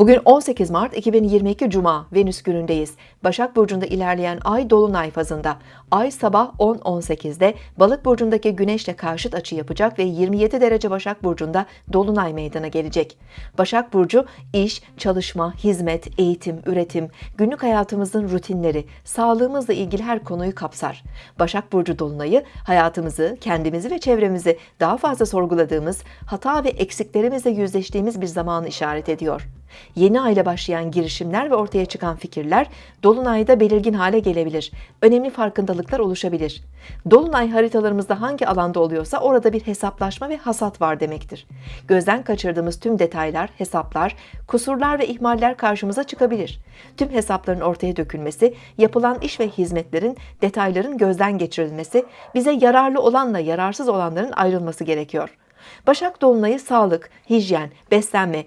Bugün 18 Mart 2022 Cuma Venüs günündeyiz. Başak Burcu'nda ilerleyen ay Dolunay fazında. Ay sabah 10.18'de Balık Burcu'ndaki Güneş'le karşıt açı yapacak ve 27 derece Başak Burcu'nda Dolunay meydana gelecek. Başak Burcu iş, çalışma, hizmet, eğitim, üretim, günlük hayatımızın rutinleri, sağlığımızla ilgili her konuyu kapsar. Başak Burcu Dolunay'ı hayatımızı, kendimizi ve çevremizi daha fazla sorguladığımız, hata ve eksiklerimizle yüzleştiğimiz bir zamanı işaret ediyor. Yeni ayla başlayan girişimler ve ortaya çıkan fikirler Dolunay'da belirgin hale gelebilir. Önemli farkındalıklar oluşabilir. Dolunay haritalarımızda hangi alanda oluyorsa orada bir hesaplaşma ve hasat var demektir. Gözden kaçırdığımız tüm detaylar, hesaplar, kusurlar ve ihmaller karşımıza çıkabilir. Tüm hesapların ortaya dökülmesi, yapılan iş ve hizmetlerin, detayların gözden geçirilmesi, bize yararlı olanla yararsız olanların ayrılması gerekiyor. Başak Dolunay'ı sağlık, hijyen, beslenme ve